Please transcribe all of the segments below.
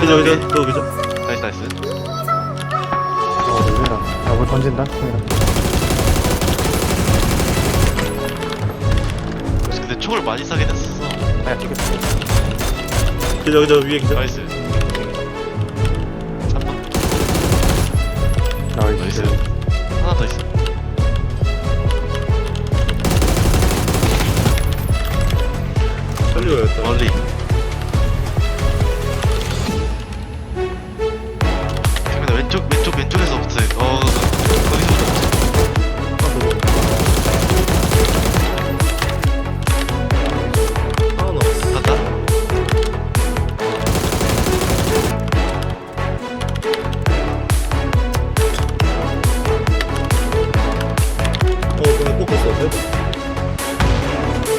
그죠 그죠 또 그죠 나이스 나이스 어, 놀래라. 야, 뭘 던진다? 놀래라. 근데 총을 많이 싸긴 했었어 아, 찍겠어. 그죠 그죠 위에 그죠 나이스 3번 나이스. 나이스 하나 더 있어 살려야겠다 멀리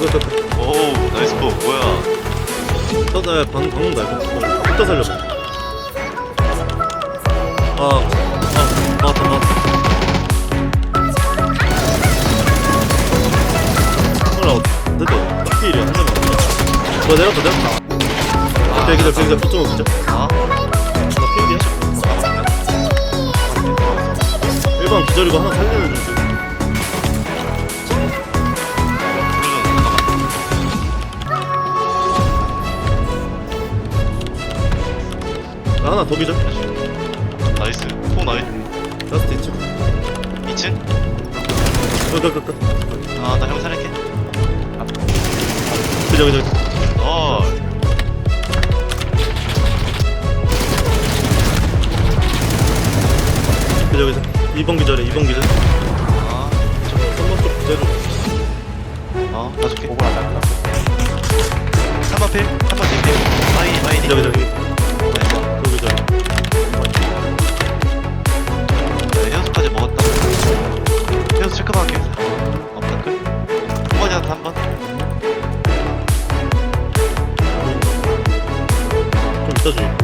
이거 또오 나이스 포 뭐야. 떠다 방 방금 나 이거 또 살려봐. 아 아 맞다 맞다. 하나 됐다 딱 필이야 한 대만 뭐 내렸다 내렸다 대기 절 대기 절 붙좀 오죠. 아나 필이야 1번 기절이고 하나 살리는 중 나 하나 더 기절 나이스. 포 나이스 라스트 있지 2층 끄끄끄끄 아나 형 살릴게. 그죠 그죠 어. 그죠 그죠 2번 기절에 2번 기절. 아, 저거 3번 쪽 기절을 어, 봐줄게. 보고 나갔다. 3번 필, 3번 필, 마이, 마이, 그죠 그죠 한 번이나 한 번. 좀 이따 줘